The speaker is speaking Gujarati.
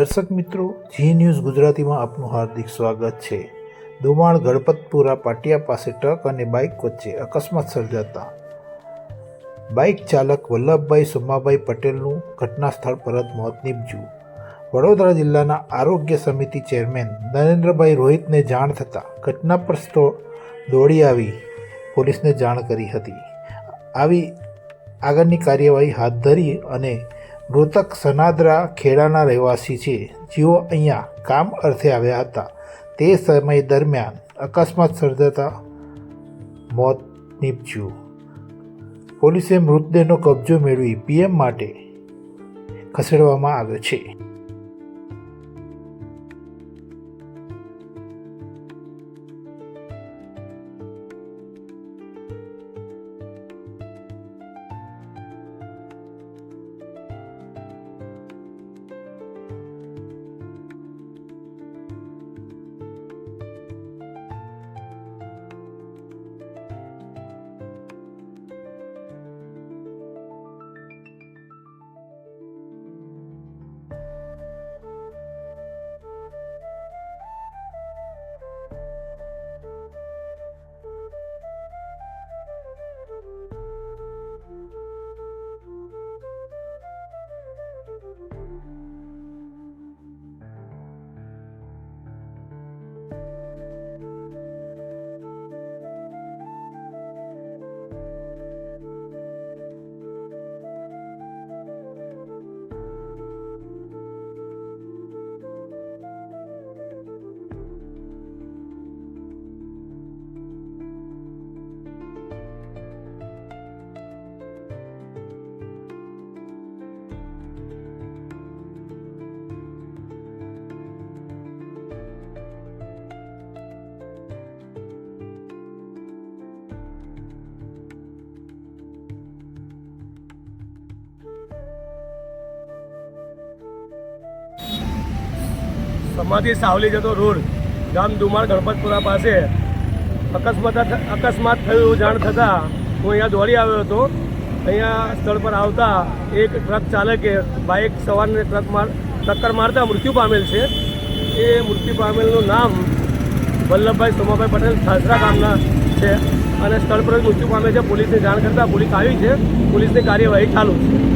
દર્શક મિત્રો જી ન્યૂઝ ગુજરાતીમાં આપનું હાર્દિક સ્વાગત છે. દુમાણ ગણપતપુરા પાટિયા પાસે ટ્રક અને બાઇક વચ્ચે અકસ્માત સર્જાતા. બાઇક ચાલક વલ્લભભાઈ સોમાભાઈ પટેલનું ઘટના સ્થળ પર જ મોત નીપજ્યું. વડોદરા જિલ્લાના આરોગ્ય સમિતિ ચેરમેન નરેન્દ્રભાઈ રોહિતને જાણ થતાં ઘટના પર દોડી આવી પોલીસને જાણ કરી હતી. આવી આગળની કાર્યવાહી હાથ ધરી અને મૃતક સનાદરા ખેડાના રહેવાસી છે. જેઓ અહીંયા કામ અર્થે આવ્યા હતા. તે સમય દરમિયાન અકસ્માત સર્જાતા મોત નીપજ્યું. પોલીસે મૃતદેહનો કબજો મેળવી પીએમ માટે ખસેડવામાં આવ્યો છે. સમાધિ સાવલી જતો રોડ, ગામ દુમાળ ગણપતપુરા પાસે. અકસ્માત અકસ્માત થયું જાણ થતાં હું અહીંયા દોડી આવ્યો હતો. અહીંયા સ્થળ પર આવતા એક ટ્રક ચાલકે બાઇક સવારને ટ્રક માર, ટક્કર મારતા મૃત્યુ પામેલ છે. એ મૃત્યુ પામેલનું નામ વલ્લભભાઈ સોમાભાઈ પટેલ સાસરા ગામના છે. અને સ્થળ પર મૃત્યુ પામે છે. પોલીસને જાણ કરતાં પોલીસ આવી છે. પોલીસની કાર્યવાહી ચાલુ છે.